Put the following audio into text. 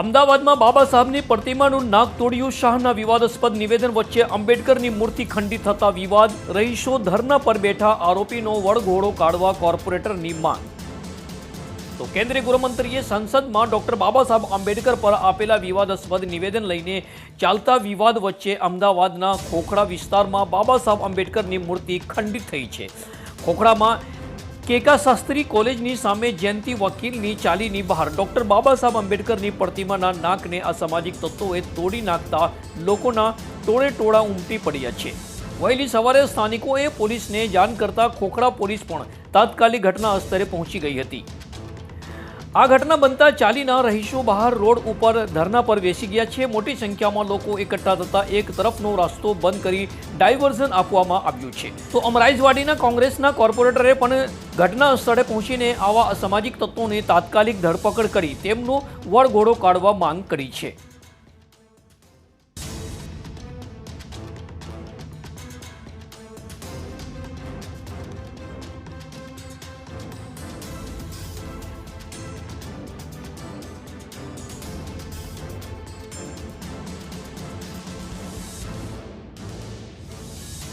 અમદાવાદમાં બાબા સાહેબની પ્રતિમાનું નાક તોડ્યું. શાહના વિવાદાસ્પદ નિવેદન વચ્ચે આંબેડકરની મૂર્તિ ખંડિત થતા વિવાદ. રહીશો ધરના પર બેઠા, આરોપીનો વળઘોડો કાઢવા કોર્પોરેટરની માંગ. તો કેન્દ્રીય ગૃહમંત્રીએ સંસદમાં ડોક્ટર બાબા સાહેબ આંબેડકર પર આપેલા વિવાદાસ્પદ નિવેદન લઈને ચાલતા વિવાદ વચ્ચે અમદાવાદના ખોખડા વિસ્તારમાં બાબા સાહેબ આંબેડકરની મૂર્તિ ખંડિત થઈ છે. ખોખડામાં કેકા શાસ્ત્રી કોલેજની સામે જયંતિ વકીલની ચાલીની બહાર. ડોક્ટર બાબા સાહેબ આંબેડકરની પ્રતિમાના નાકને અસામાજિક તત્વોએ તોડી નાખતા લોકોના ટોળે ટોળા ઉમટી પડ્યા છે. વહેલી સવારે સ્થાનિકોએ પોલીસને જાણ કરતા ખોખડા પોલીસ પણ તાત્કાલિક ઘટના સ્થળે પહોંચી ગઈ હતી. આ ઘટના બનતા ચાલીના રહીશો બહાર રોડ ઉપર ધરના પર બેસી ગયા છે. મોટી સંખ્યામાં લોકો એકઠા થતા એક તરફનો રસ્તો બંધ કરી ડાયવર્ઝન આપવામાં આવ્યું છે. તો અમરાઈજવાડીના કોંગ્રેસના કોર્પોરેટરે પણ ઘટના સ્થળે પહોંચીને આવા અસામાજિક તત્વોને તાત્કાલિક ધરપકડ કરી તેમનો વળઘોડો કાઢવા માંગ કરી છે.